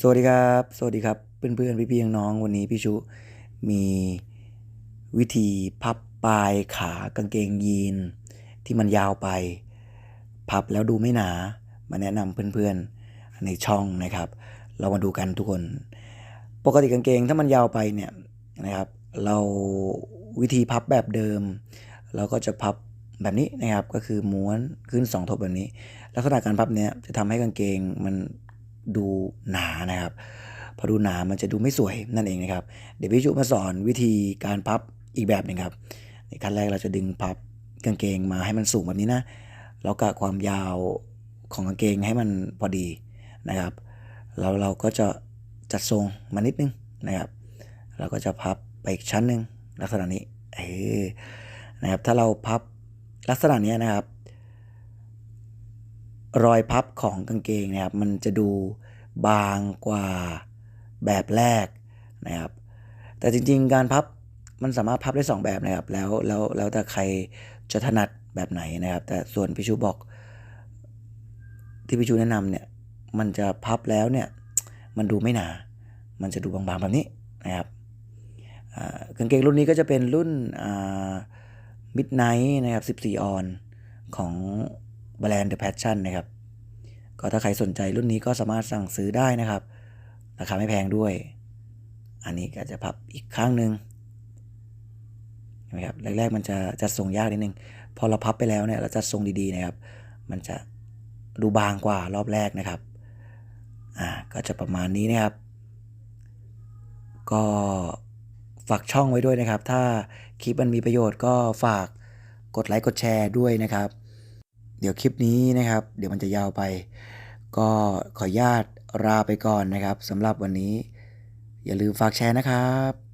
สวัสดีครับ สวัสดีครับ เพื่อนๆ พี่ๆน้องๆวันนี้พี่ชุมีวิธีพับปลายขากางเกงยีน ที่มันยาวไป พับแล้วดูไม่หนา มาแนะนำเพื่อนๆในช่องนะครับ เรามาดูกันทุกคน ปกติกางเกงถ้ามันยาวไปเนี่ยนะครับ เราวิธีพับแบบเดิม เราก็จะพับแบบนี้นะครับก็คือม้วนขึ้นสองทบแบบนี้ ลักษณะการพับเนี้ยจะทำให้กางเกงมัน ดูหนานะครับพอดูหนามันจะดูไม่สวยนั่นเองนะครับ เดี๋ยวพี่ชุมาสอนวิธีการพับอีกแบบหนึ่งครับในขั้นแรกเราจะดึงพับกางเกงมาให้มันสูงแบบนี้นะแล้วกะความยาวของกางเกงให้มันพอดีนะครับแล้วเราก็จะจัดทรงมานิดนึงนะครับ เราก็จะพับไปอีกชั้นหนึ่งลักษณะนี้เออนะครับถ้าเราพับลักษณะนี้นะครับ รอยพับของกางเกงนะครับมันจะดูบางกว่าแบบแรกนะครับ แต่จริงๆ การพับมันสามารถพับได้ 2 แบบนะครับ แล้วแล้วแล้วแต่ใครจะถนัดแบบไหนนะครับ แต่ส่วนพี่ชูบอก ที่พี่ชูแนะนำเนี่ยมันจะพับแล้วเนี่ยมันดูไม่หนา มันจะดูบางๆแบบนี้นะครับกางเกงรุ่นนี้ก็จะเป็นรุ่นมิดไนท์นะครับ 14 ออนของ แบรนด์ The Passion นะครับ ก็ถ้าใครสนใจรุ่นนี้ก็สามารถสั่งซื้อได้นะครับ ราคาไม่แพงด้วย อันนี้ก็จะพับอีกข้างหนึ่งนไหมครับแรกๆมันจะจัดทรงยากนิดนึง พอเราพับไปแล้วเนี่ยเราจัดทรงดีๆนะครับ มันจะดูบางกว่ารอบแรกนะครับ อ่า ก็จะประมาณนี้นะครับ ก็ฝากช่องไว้ด้วยนะครับ ถ้าคลิปมันมีประโยชน์ก็ฝากกดไลค์กดแชร์ด้วยนะครับ เดี๋ยวคลิปนี้นะครับ เดี๋ยวมันจะยาวไป ก็ขออนุญาตลาไปก่อนนะครับสำหรับวันนี้ อย่าลืมฝากแชร์นะครับ